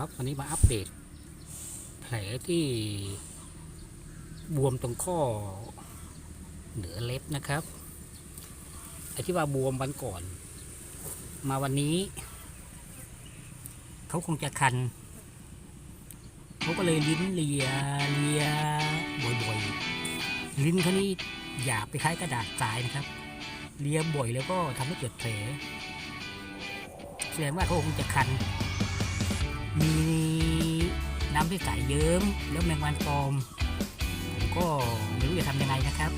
ครับวันนี้มาอัปเดตแผลที่บวมตรงข้อเหนือเล็บนะครับไอ้ที่ว่าบวมวันก่อน มาวันนี้ เขาคงจะคัน เขาก็เลยลิ้นเลียเลียบ่อยๆ ลิ้นเขานี่หยาบไปคล้ายกระดาษทรายนะครับ เลียบ่อยแล้วก็ทำให้เกิดแผลแสดงว่าเขาคงจะคัน มีน้ำที่ใสเยิ้มแล้วแมงวันตอมผมก็ไม่รู้จะทำยังไงนะครับ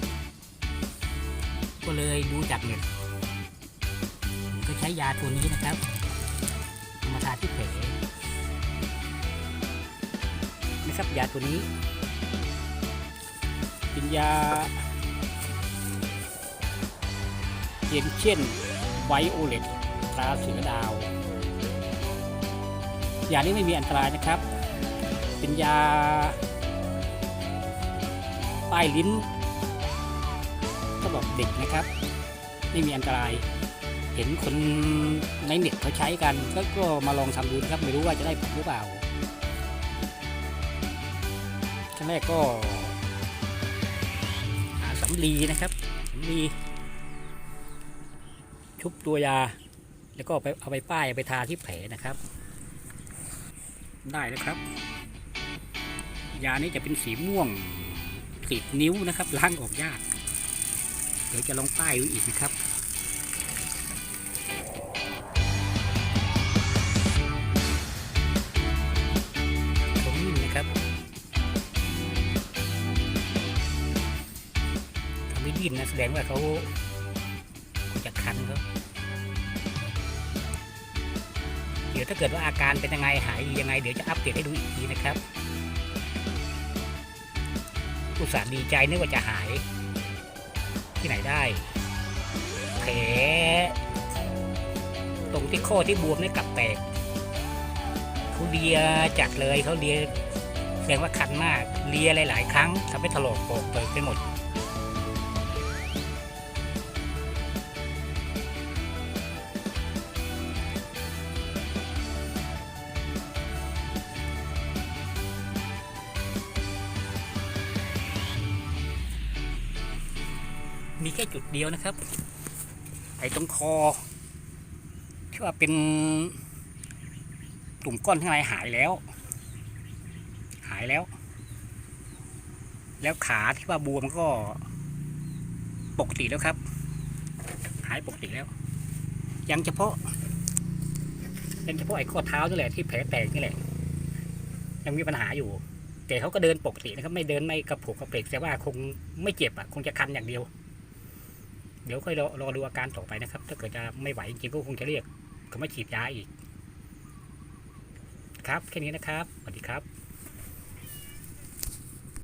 ก็เลยดูจากเน็ตก็ใช้ยาตัวนี้นะครับมาทาที่แผลนะครับยาตัวนี้เป็นยาเย็นเช่นไวโอเลตตราเสือดาว ยานี้ไม่มีอันตรายนะครับ เป็นยาป้ายลิ้นสำหรับเด็กนะครับ ไม่มีอันตราย เห็นคนในเน็ตเขาใช้กันก็ก็มาลองทำดูครับไม่รู้ว่าจะได้ผลหรือเปล่าครั้งแรกก็หาสำลีนะครับสำลีชุบตัวยา แล้วก็ไปเอาไปป้ายาไปทาที่แผลนะครับ ได้แล้วครับ ยานี้จะเป็นสีม่วงติดนิ้วนะครับล้างออกยาก เดี๋ยวจะลองป้ายดูอีกนะครับผมนิ่มนะครับทำไม่ดิ้นนะแสดงว่าเขาจะคันครับ ดี๋ยวถ้าเกิดว่าอาการเป็นยังไงหายดียังไง เดี๋ยวจะอัปเดตให้ดูอีกทีนะครับอุตส่าห์ดีใจนึกว่าจะหาย ที่ไหนได้แผลตรงที่ข้อที่บวมนี่กลับแตกเขาเลียจัดเลยเขาเลียแสดงว่าคันมากเลียหลาย ๆ ครั้งทำให้ถลอกปอกเปิดไปหมด มีแค่จุดเดียวนะครับ ไอ้ตรงคอ ที่ว่าเป็นตุ่มก้อนข้างในหายแล้ว หายแล้ว แล้วขาที่ว่าบวมก็ปกติแล้วครับ หายปกติแล้ว ยังเฉพาะยังเฉพาะไอ้ข้อเท้านี่แหละที่แผลแตกนี่แหละ ยังมีปัญหาอยู่ แต่เขาก็เดินปกตินะครับ ไม่เดินไม่กระผกกระเพกแต่ว่าคงไม่เจ็บอะคงจะคันอย่างเดียว เดี๋ยวค่อยรอรอดูอาการต่อไปนะครับ ถ้าเกิดจะไม่ไหวจริงๆก็คงจะเรียกก็มาฉีดยาอีก ครับแค่นี้นะครับสวัสดีครับ